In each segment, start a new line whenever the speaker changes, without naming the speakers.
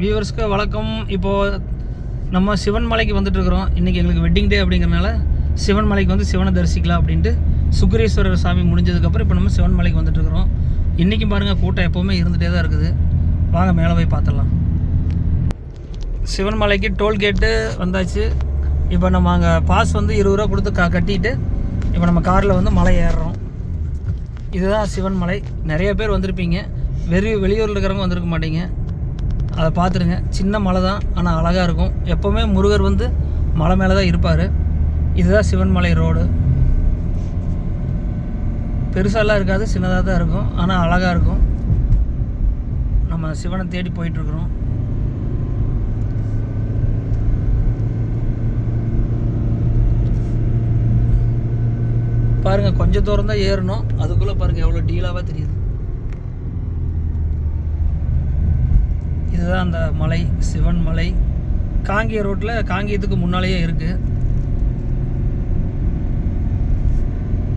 வியூவர்ஸ்க்கு வணக்கம். இப்போது நம்ம சிவன் மலைக்கு வந்துட்டு இருக்கிறோம் இன்றைக்கி எங்களுக்கு வெட்டிங் டே அப்படிங்கிறனால சிவன் மலைக்கு வந்து சிவனை தரிசிக்கலாம் அப்படின்ட்டு சுக்ரீஸ்வரர் சாமி முடிஞ்சதுக்கப்புறம் இப்போ நம்ம சிவன் மலைக்கு வந்துட்டு இருக்கிறோம் இன்றைக்கும் பாருங்கள் கூட்டம் எப்போவுமே இருந்துகிட்டே தான் இருக்குது. வாங்க மேலே போய் பார்த்துடலாம். சிவன் மலைக்கு டோல்கேட்டு வந்தாச்சு. இப்போ நம்ம அங்கே பாஸ் வந்து இருபது ரூபா கொடுத்து க கட்டிட்டு இப்போ நம்ம காரில் வந்து மலை ஏறுறோம். இதுதான் சிவன் மலை. நிறைய பேர் வந்திருப்பீங்க. வெறி வெளியூரில் இருக்கிறவங்க வந்திருக்க மாட்டீங்க. அதை பார்த்துருங்க சின்ன மலை தான் ஆனால் அழகாக இருக்கும். எப்போவுமே முருகர் வந்து மலை மேலே தான் இருப்பார். இதுதான் சிவன் மலை ரோடு. பெருசாலாம் இருக்காது சின்னதாக தான் இருக்கும் ஆனால் அழகாக இருக்கும். நம்ம சிவனை தேடி போயிட்டுருக்குறோம். பாருங்கள் கொஞ்சம் தூரம் தான் ஏறணும். அதுக்குள்ளே பாருங்க எவ்வளோ டீலாவாக தெரியுது. இதுதான் அந்த மலை சிவன் மலை. காங்கிய ரோட்டில் காங்கியத்துக்கு முன்னாலேயே இருக்குது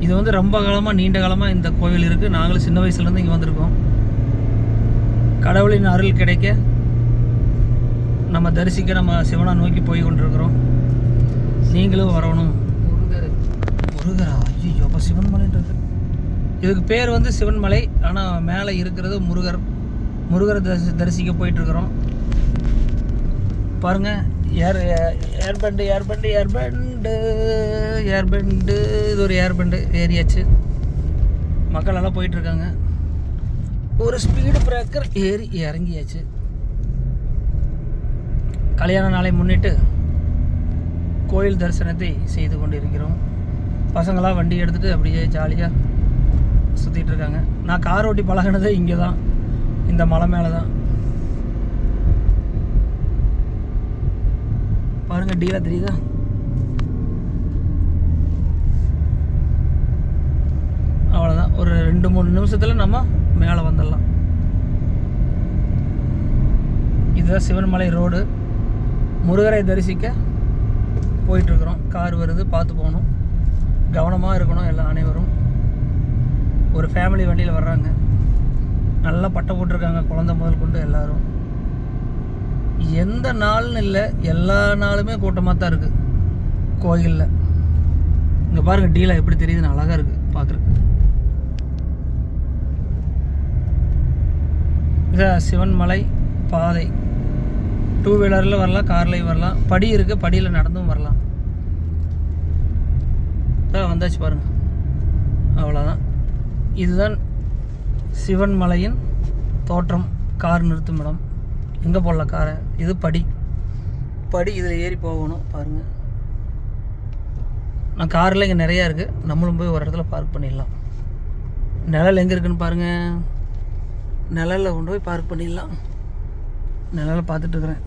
இது வந்து ரொம்ப காலமாக நீண்ட காலமாக இந்த கோவில் இருக்குது நாங்களும் சின்ன வயசுலேருந்து இங்கே வந்திருக்கோம். கடவுளின் அருள் கிடைக்க நம்ம தரிசிக்க நம்ம சிவனை நோக்கி போய் கொண்டிருக்கிறோம். நீங்களும் வரணும். முருகரா. ஐயோ அப்போ சிவன் மலைன்றது. இதுக்கு பேர் வந்து சிவன் மலை. ஆனால் மேலே இருக்கிறது முருகர். முருகரை தரிசி தரிசிக்க போயிட்டுருக்குறோம். பாருங்கள் ஏர் ஏர்பண்டு ஏர்பண்டு ஏர்பண்டு ஏர்பண்டு. இது ஒரு ஏர்பண்டு ஏறியாச்சு மக்கள் எல்லாம் போயிட்டுருக்காங்க. ஒரு ஸ்பீடு பிரேக்கர் ஏறி இறங்கியாச்சு. கல்யாண நாளை முன்னிட்டு கோயில் தரிசனத்தை செய்து கொண்டு இருக்கிறோம் பசங்களாம் வண்டி எடுத்துகிட்டு அப்படியே ஜாலியாக சுற்றிட்டு இருக்காங்க நான் கார் ஓட்டி பழகினதே இங்கே தான் இந்த மலை மேலே தான் பாருங்க டீலா தெரியுதா? அவ்வளோதான் ஒரு ரெண்டு மூணு நிமிஷத்தில் நம்ம மேலே வந்துடலாம். இதுதான் சிவன்மலை ரோடு. முருகரை தரிசிக்க போயிட்டுருக்குறோம். கார் வருது பார்த்து போகணும். கவனமாக இருக்கணும் எல்லா அனைவரும். ஒரு ஃபேமிலி வண்டியில் வர்றாங்க. நல்லா பட்டை போட்டிருக்காங்க குழந்தை முதல் கொண்டு எல்லாரும். எந்த நாள்னு இல்லை எல்லா நாளுமே கூட்டமாக தான் இருக்குது கோயிலில். இங்கே பாருங்கள் டீலா எப்படி தெரியுதுன்னு அழகாக இருக்குது பார்க்குறக்கு இதான் சிவன்மலை பாதை. டூ வீலரில் வரலாம் கார்லேயும் வரலாம். படி இருக்குது படியில் நடந்தும் வரலாம். வந்தாச்சு பாருங்க. அவ்வளோதான் இதுதான் சிவன் மலையின் தோற்றம் கார் நிறுத்தும் இடம். எங்கே போடலாம் காரை? இது படி. படி இதில் ஏறி போகணும் பாருங்கள் நான் காரில் இங்கே நிறையா இருக்குது நம்மளும் போய் ஒரு இடத்துல பார்க் பண்ணிடலாம். நிழல் எங்கே இருக்குன்னு பாருங்கள் நிழலில் கொண்டு போய் பார்க் பண்ணிடலாம். நிழலை பார்த்துட்டு இருக்கிறேன்.